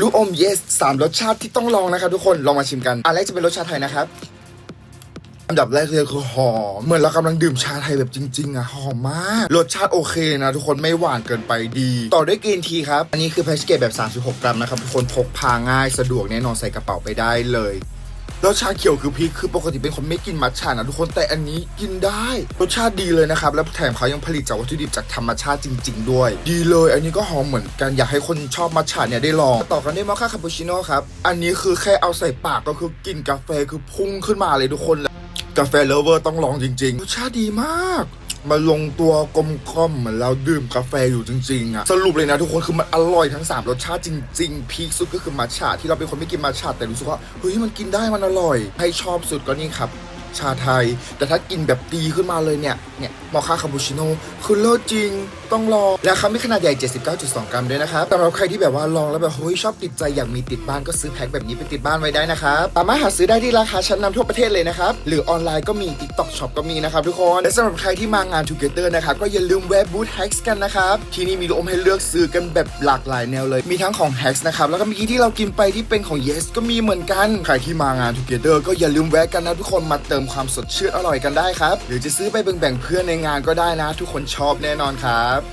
ลูกอมเยสสามรสชาติที่ต้องลองนะครับทุกคนลองมาชิมกันอันแรกจะเป็นรสชาไทยนะครับอันดับแรกเลยคือหอมเหมือนเรากำลังดื่มชาไทยแบบจริงๆอะหอมมากรสชาติโอเคนะ ทุกคนไม่หวานเกินไปดี ต่อด้วยกรีนทีครับ อันนี้คือแพ็กเกจแบบ 36 กรัมนะครับทุกคนพกพาง่ายสะดวกแน่นอนใส่กระเป๋าไปได้เลย รสชาเขียวคือพีคคือปกติเป็นคนไม่กินมัทฉะนะทุกคนแต่อันนี้กินได้รสชาติดีเลยนะครับแล้วแถมเขายังผลิตจากวัตถุดิบจากธรรมชาติจริง ๆ ด้วย ดีเลย อันนี้ก็หอมเหมือนกันอยากให้คนชอบมัทฉะเนี่ยได้ลองต่อกันด้วยมอคค่าคาปูชิโน่ครับอันนี้คือแค่เอาใส่ปากก็คือกลิ่นกาแฟคือพุ่งขึ้นมาเลยทุกคนกาแฟเลเวอร์ต้องลองจริงๆรสชาติดีมาก มาลงตัวกลมกล่อมเหมือนเราดื่มกาแฟอยู่จริงๆอะสรุปเลยนะทุกคนคือมันอร่อยทั้ง 3 รสชาติจริง ๆ พีคสุดก็คือมัทฉะที่เราเป็นคนไม่กินมัทฉะแต่รู้สึกว่าเฮ้ยมันกินได้มันอร่อย ให้ชอบสุดก็นี่ครับ ชาไทย แต่ถ้ากินแบบตีขึ้นมาเลยเนี่ย เนี่ยมอคค่าคาปูชิโน่คือเลิศจริง ต้องลอง และเขามีขนาดใหญ่ 79.2 กรัมด้วยนะครับสำหรับใครที่แบบว่าลองแล้วแบบเฮ้ยชอบติดใจอยากมีติดบ้านก็ซื้อแพ็คแบบนี้ไปติดบ้านไว้ได้นะครับสามารถหาซื้อได้ที่ราคาชั้นนำทั่วประเทศเลยนะครับหรือออนไลน์ก็มี TikTok Shop ก็มีนะครับทุกคนและสำหรับใครที่มางาน Together นะครับก็อย่าลืมแวะบูธ Hacks กันนะครับที่นี่มีลูกอมให้เลือกซื้อกันแบบหลากหลายแนวเลยมีทั้งของ Hacks นะครับแล้วก็เมีที่เรากินไปที่เป็นของ Yes ก็มีเหมือนกันใครที่มางาน Together ก็อย่าลืมแวะกันนะทุกคนมาเติมความสดชื่นอร่อยกันได้ครับ หรือจะซื้อไปแบ่งๆเพื่อนในงานก็ได้นะ ทุกคนชอบแน่นอนครับ